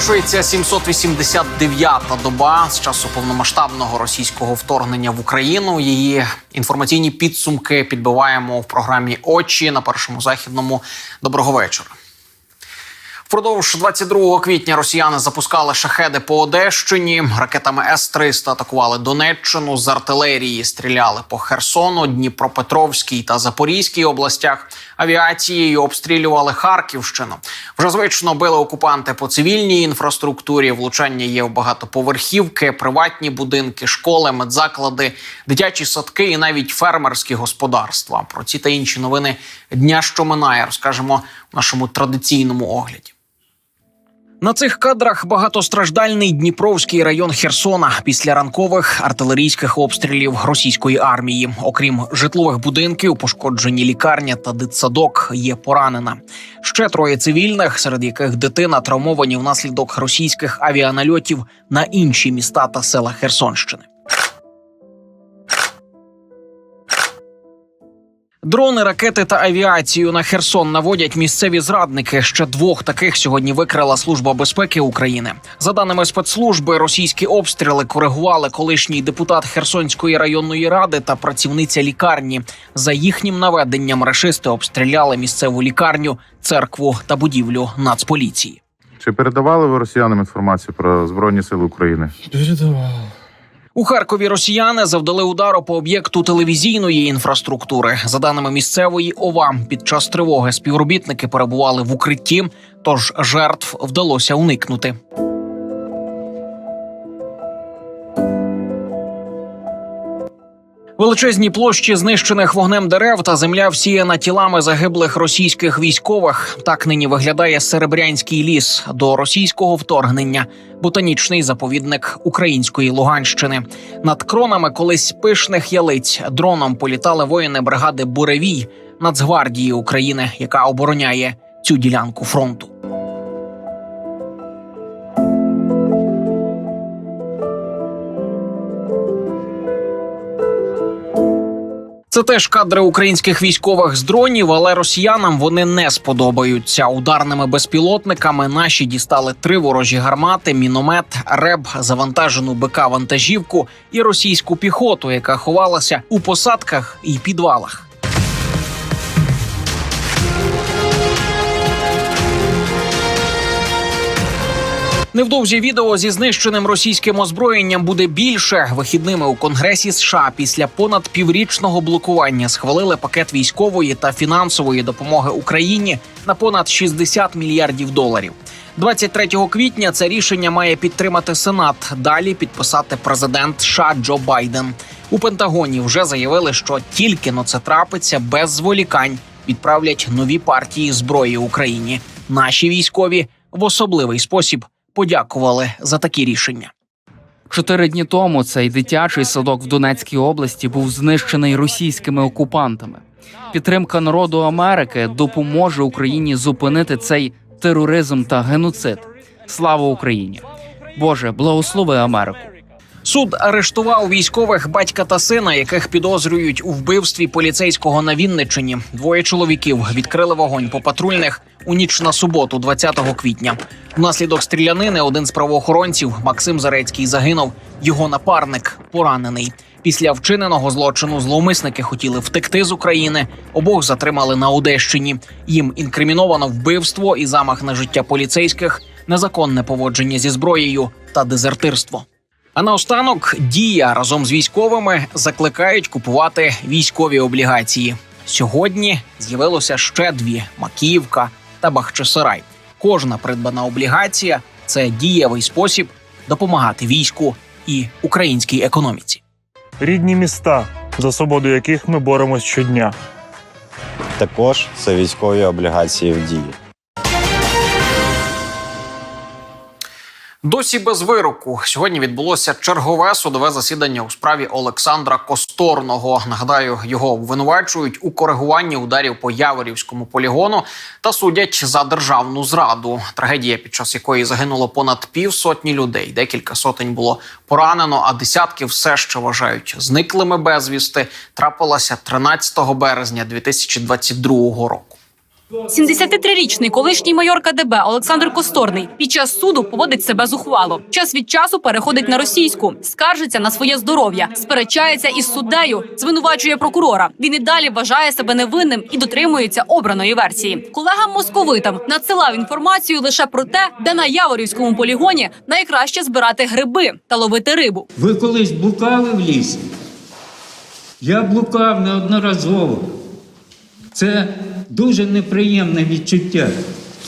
Завершується 789-та доба з часу повномасштабного російського вторгнення в Україну. Її інформаційні підсумки підбиваємо в програмі Очі на першому західному. Доброго вечора. Впродовж 22 квітня росіяни запускали шахеди по Одещині. Ракетами С-300 атакували Донеччину. З артилерії стріляли по Херсону, Дніпропетровській та Запорізькій областях. Авіацією обстрілювали Харківщину. Вже звично били окупанти по цивільній інфраструктурі. Влучання є в багатоповерхівки, приватні будинки, школи, медзаклади, дитячі садки і навіть фермерські господарства. Про ці та інші новини дня, що минає, розкажемо в нашому традиційному огляді. На цих кадрах багатостраждальний Дніпровський район Херсона після ранкових артилерійських обстрілів російської армії. Окрім житлових будинків, пошкоджені лікарня та дитсадок є поранена. Ще троє цивільних, серед яких дитина травмовані внаслідок російських авіанальотів на інші міста та села Херсонщини. Дрони, ракети та авіацію на Херсон наводять місцеві зрадники. Ще двох таких сьогодні викрила служба безпеки України. За даними спецслужби, російські обстріли коригували колишній депутат Херсонської районної ради та працівниця лікарні. За їхнім наведенням рашисти обстріляли місцеву лікарню, церкву та будівлю Нацполіції. Чи передавали ви росіянам інформацію про Збройні Сили України? Передавав. У Харкові росіяни завдали удару по об'єкту телевізійної інфраструктури. За даними місцевої ОВА, під час тривоги співробітники перебували в укритті, тож жертв вдалося уникнути. Величезні площі знищених вогнем дерев та земля всіяна тілами загиблих російських військових. Так нині виглядає Серебрянський ліс до російського вторгнення, ботанічний заповідник української Луганщини. Над кронами колись пишних ялиць дроном політали воїни бригади Буревій Нацгвардії України, яка обороняє цю ділянку фронту. Це теж кадри українських військових з дронів, але росіянам вони не сподобаються. Ударними безпілотниками наші дістали три ворожі гармати, міномет, реб, завантажену БК вантажівку і російську піхоту, яка ховалася у посадках і підвалах. Невдовзі відео зі знищеним російським озброєнням буде більше. Вихідними у Конгресі США після понад піврічного блокування схвалили пакет військової та фінансової допомоги Україні на понад 60 мільярдів доларів. 23 квітня це рішення має підтримати Сенат. Далі підписати президент США Джо Байден. У Пентагоні вже заявили, що тільки но це трапиться без зволікань. Відправлять нові партії зброї Україні. Наші військові в особливий спосіб подякували за такі рішення. Чотири дні тому цей дитячий садок в Донецькій області був знищений російськими окупантами. Підтримка народу Америки допоможе Україні зупинити цей тероризм та геноцид. Слава Україні! Боже, благослови Америку! Суд арештував військових батька та сина, яких підозрюють у вбивстві поліцейського на Вінниччині. Двоє чоловіків відкрили вогонь по патрульних у ніч на суботу, 20 квітня. Внаслідок стрілянини один з правоохоронців Максим Зарецький загинув. Його напарник поранений. Після вчиненого злочину зловмисники хотіли втекти з України. Обох затримали на Одещині. Їм інкриміновано вбивство і замах на життя поліцейських, незаконне поводження зі зброєю та дезертирство. А наостанок дія разом з військовими закликають купувати військові облігації. Сьогодні з'явилося ще дві: Макіївка та Бахчисарай. Кожна придбана облігація це дієвий спосіб допомагати війську і українській економіці. Рідні міста, за свободу яких ми боремось щодня. Також це військові облігації в дії. Досі без вироку сьогодні відбулося чергове судове засідання у справі Олександра Косторного. Нагадаю, його обвинувачують у коригуванні ударів по Яворівському полігону та судять за державну зраду. Трагедія, під час якої загинуло понад півсотні людей. Декілька сотень було поранено, а десятки все ще вважають зниклими безвісти. Трапилася 13 березня 2022 року. 73-річний колишній майор КДБ Олександр Косторний під час суду поводить себе зухвало. Час від часу переходить на російську, скаржиться на своє здоров'я, сперечається із суддею, звинувачує прокурора. Він і далі вважає себе невинним і дотримується обраної версії. Колегам московитам надсилав інформацію лише про те, де на Яворівському полігоні найкраще збирати гриби та ловити рибу. Ви колись блукали в лісі? Я блукав неодноразово. Це дуже неприємне відчуття.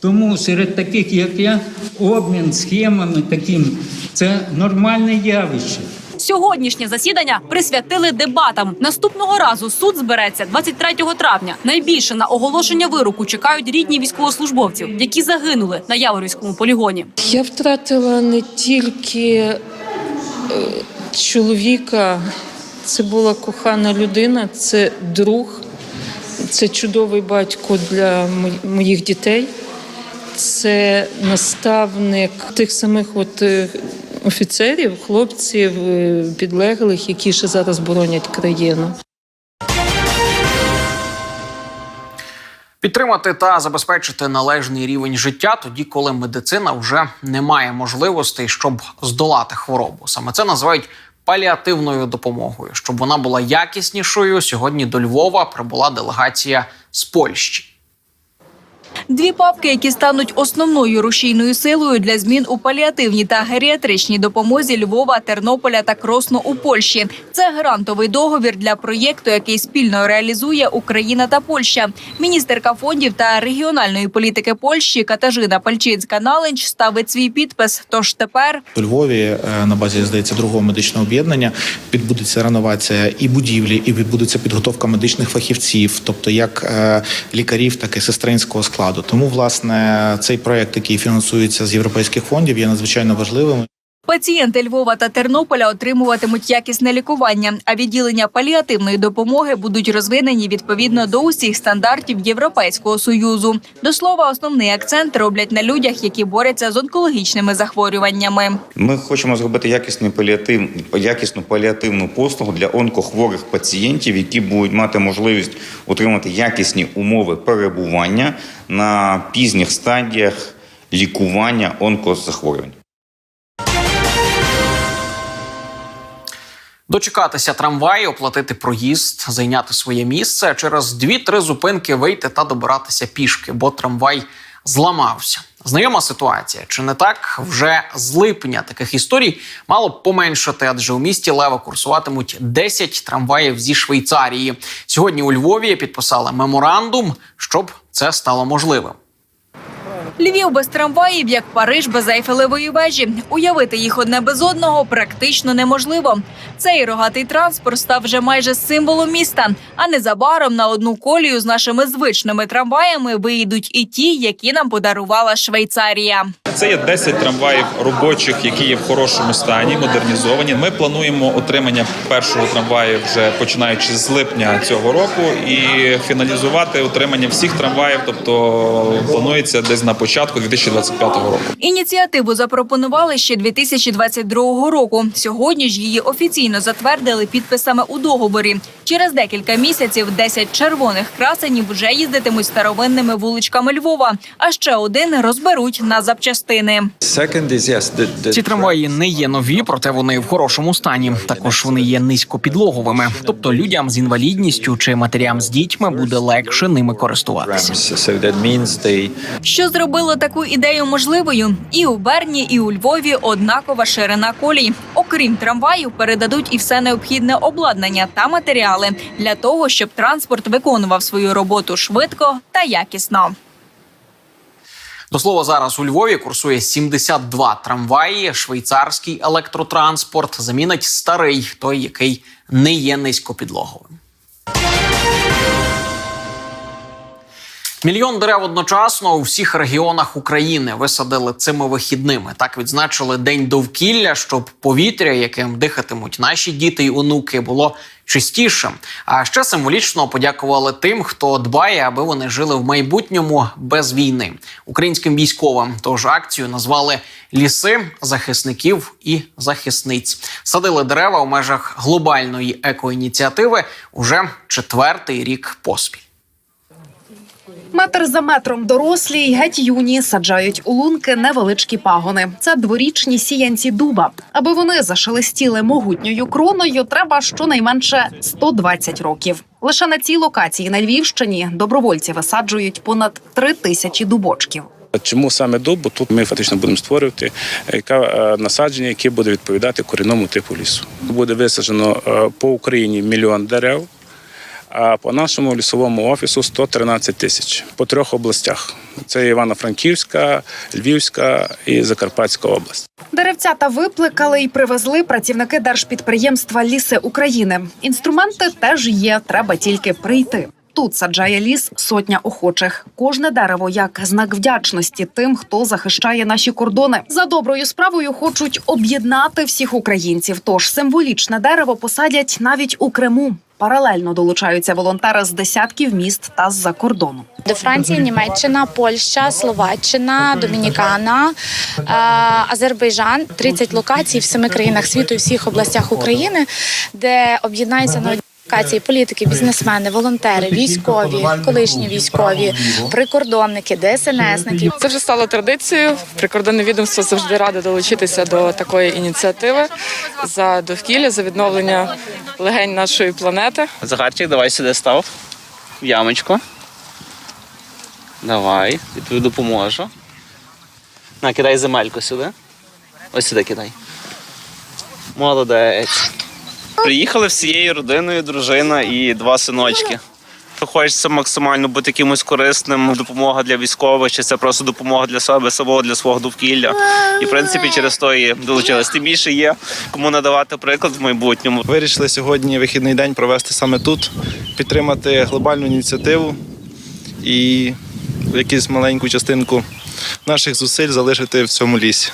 Тому серед таких, як я, обмін схемами таким це нормальне явище. Сьогоднішнє засідання присвятили дебатам. Наступного разу суд збереться 23 травня. Найбільше на оголошення вироку чекають рідні військовослужбовців, які загинули на Яворівському полігоні. Я втратила не тільки е, чоловіка, це була кохана людина, це друг, це чудовий батько для моїх дітей, це наставник тих самих от е, офіцерів, хлопців, е, підлеглих, які ще зараз боронять країну. Підтримати та забезпечити належний рівень життя тоді, коли медицина вже не має можливостей, щоб здолати хворобу. Саме це називають паліативною допомогою. Щоб вона була якіснішою, сьогодні до Львова прибула делегація з Польщі. Дві папки, які стануть основною рушійною силою для змін у паліативній та геріатричній допомозі Львова, Тернополя та Кросну у Польщі. Це грантовий договір для проєкту, який спільно реалізує Україна та Польща. Міністерка фондів та регіональної політики Польщі Катажина Пальчинська Налинч ставить свій підпис. Тож тепер У Львові е, на базі здається другого медичного об'єднання відбудеться реновація і будівлі, і відбудеться підготовка медичних фахівців, тобто як е, лікарів, так і сестринського складу. Тому власне цей проект, який фінансується з європейських фондів, є надзвичайно важливим. Пацієнти Львова та Тернополя отримуватимуть якісне лікування, а відділення паліативної допомоги будуть розвинені відповідно до усіх стандартів Європейського союзу. До слова, основний акцент роблять на людях, які борються з онкологічними захворюваннями. Ми хочемо зробити якісний паліатив, якісну паліативну послугу для онкохворих пацієнтів, які будуть мати можливість отримати якісні умови перебування на пізніх стадіях лікування онкозахворювань. Дочекатися трамваю, оплатити проїзд, зайняти своє місце, через 2-3 зупинки вийти та добиратися пішки, бо трамвай зламався. Знайома ситуація, чи не так? Вже з липня таких історій мало б поменшати, адже у місті Лева курсуватимуть 10 трамваїв зі Швейцарії. Сьогодні у Львові підписали меморандум, щоб це стало можливим. Львів без трамваїв, як Париж без Ейфелевої вежі. Уявити їх одне без одного практично неможливо. Цей рогатий транспорт став вже майже символом міста. А незабаром на одну колію з нашими звичними трамваями виїдуть і ті, які нам подарувала Швейцарія. Це є 10 трамваїв робочих, які є в хорошому стані, модернізовані. Ми плануємо отримання першого трамваю вже починаючи з липня цього року, і фіналізувати отримання всіх трамваїв. Тобто планується десь на початку 2025 року. Ініціативу запропонували ще 2022 року. Сьогодні ж її офіційно затвердили підписами у договорі. Через декілька місяців 10 червоних красенів вже їздитимуть старовинними вуличками Львова. А ще один розберуть на запчастини. Ці трамваї не є нові, проте вони в хорошому стані. Також вони є низькопідлоговими. Тобто людям з інвалідністю чи матерям з дітьми буде легше ними користуватися. Що зробило таку ідею можливою? І у Берні, і у Львові однакова ширина колій. Окрім трамваїв, передадуть і все необхідне обладнання та матеріали для того, щоб транспорт виконував свою роботу швидко та якісно. До слова, зараз у Львові курсує 72 трамваї. Швейцарський електротранспорт замінить старий, той, який не є низькопідлоговим. Мільйон дерев одночасно у всіх регіонах України висадили цими вихідними. Так відзначили день довкілля, щоб повітря, яким дихатимуть наші діти й онуки, було чистішим. А ще символічно подякували тим, хто дбає, аби вони жили в майбутньому без війни українським військовим. Тож акцію назвали ліси захисників і захисниць. Садили дерева у межах глобальної екоініціативи уже четвертий рік поспіль. Метр за метром дорослі й геть юні саджають у лунки невеличкі пагони. Це дворічні сіянці дуба. Аби вони зашелестіли могутньою кроною, треба щонайменше 120 років. Лише на цій локації на Львівщині добровольці висаджують понад три тисячі дубочків. Чому саме дуб? Бо тут ми фактично будемо створювати яка е, насадження, яке буде відповідати корінному типу лісу. Буде висаджено е, по Україні мільйон дерев, а по нашому лісовому офісу 113 тисяч по трьох областях: це Івано-Франківська, Львівська і Закарпатська область. Деревцята випликали і привезли працівники держпідприємства Ліси України. Інструменти теж є, треба тільки прийти. Тут саджає ліс сотня охочих. Кожне дерево як знак вдячності тим, хто захищає наші кордони. За доброю справою хочуть об'єднати всіх українців. Тож символічне дерево посадять навіть у Криму. Паралельно долучаються волонтери з десятків міст та з-за кордону. До Франції, Німеччина, Польща, Словаччина, Домінікана, е, Азербайджан 30 локацій в семи країнах світу і всіх областях України, де об'єднаються на локації політики, бізнесмени, волонтери, військові, колишні військові, прикордонники, ДСНСники. Це вже стало традицією. Прикордонне відомство завжди раде долучитися до такої ініціативи за довкілля, за відновлення легень нашої планети. Захарчик, давай сюди став. В ямочку. Давай, я тобі допоможу. На, кидай земельку сюди. Ось сюди кидай. Молодець. Приїхали всією родиною, дружина і два синочки. Хочеться максимально бути якимось корисним, допомога для військових, чи це просто допомога для себе самого, для свого довкілля. І в принципі через то і долучились. Тим більше є кому надавати приклад в майбутньому. Вирішили сьогодні вихідний день провести саме тут, підтримати глобальну ініціативу і якусь маленьку частинку наших зусиль залишити в цьому лісі.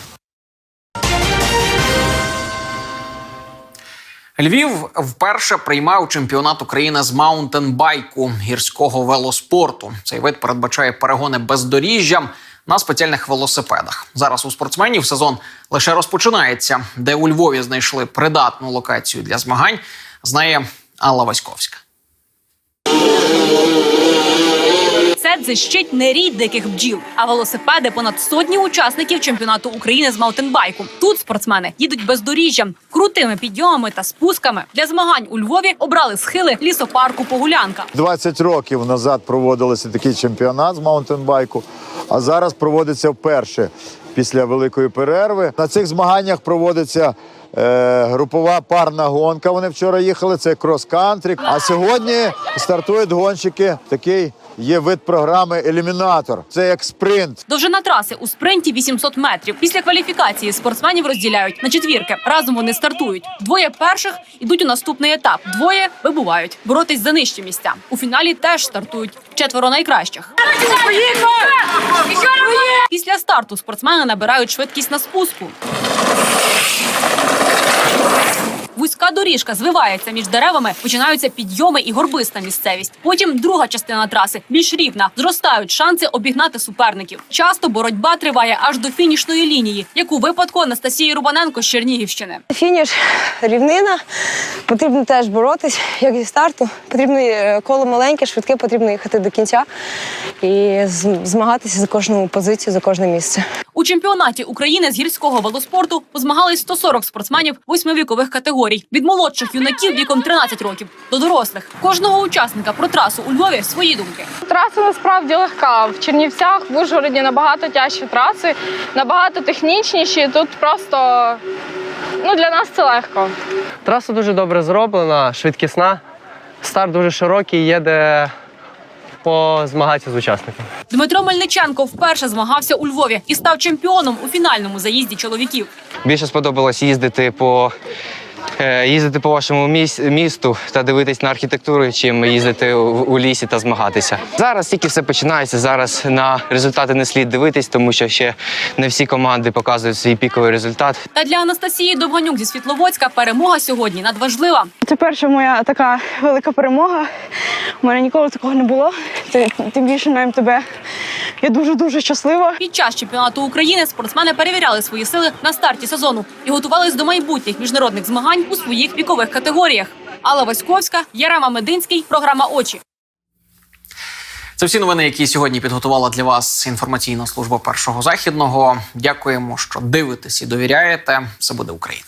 Львів вперше приймав чемпіонат України з маунтенбайку гірського велоспорту. Цей вид передбачає перегони бездоріжжям на спеціальних велосипедах. Зараз у спортсменів сезон лише розпочинається, де у Львові знайшли придатну локацію для змагань. Знає Алла Васьковська. Це дзищить не рій диких бджіл, а велосипеди понад сотні учасників чемпіонату України з маунтенбайку. Тут спортсмени їдуть бездоріжжям, крутими підйомами та спусками. Для змагань у Львові обрали схили лісопарку Погулянка. 20 років назад проводилися такий чемпіонат з маунтенбайку, а зараз проводиться вперше після великої перерви. На цих змаганнях проводиться е, групова парна гонка. Вони вчора їхали. Це крос-кантрі. А сьогодні стартують гонщики. Такий є вид програми Елімінатор. Це як спринт. Довжина траси у спринті 800 метрів. Після кваліфікації спортсменів розділяють на четвірки. Разом вони стартують. Двоє перших ідуть у наступний етап. Двоє вибувають боротись за нижчі місця. У фіналі теж стартують четверо найкращих. Після старту спортсмени набирають швидкість на спуску. Вузька доріжка звивається між деревами, починаються підйоми і горбиста місцевість. Потім друга частина траси більш рівна. Зростають шанси обігнати суперників. Часто боротьба триває аж до фінішної лінії, як у випадку Анастасії Рубаненко з Чернігівщини. Фініш рівнина. Потрібно теж боротись, як зі старту. Потрібно е, коло маленьке, швидке, потрібно їхати до кінця і змагатися за кожну позицію, за кожне місце. У чемпіонаті України з гірського велоспорту позмагались 140 спортсменів восьми вікових категорій від молодших юнаків віком 13 років до дорослих. Кожного учасника про трасу у Львові свої думки. Траса насправді легка. В Чернівцях, в Ужгороді набагато тяжчі траси, набагато технічніші. Тут просто ну, для нас це легко. Траса дуже добре зроблена, швидкісна. Старт дуже широкий, є де позмагатися з учасниками. Дмитро Мельниченко вперше змагався у Львові і став чемпіоном у фінальному заїзді чоловіків. Більше сподобалось їздити по, їздити по вашому місту та дивитись на архітектуру, чим їздити у, лісі та змагатися. Зараз тільки все починається. Зараз на результати не слід дивитись, тому що ще не всі команди показують свій піковий результат. Та для Анастасії Довганюк зі Світловодська перемога сьогодні надважлива. Це перша моя така велика перемога. У мене ніколи такого не було. Тим більше на МТБ. Я дуже дуже щаслива. Під час чемпіонату України спортсмени перевіряли свої сили на старті сезону і готувались до майбутніх міжнародних змагань у своїх вікових категоріях. Алла Васьковська, Ярема Мединський, програма Очі. Це всі новини, які сьогодні підготувала для вас інформаційна служба першого західного. Дякуємо, що дивитесь і довіряєте. Все буде Україна.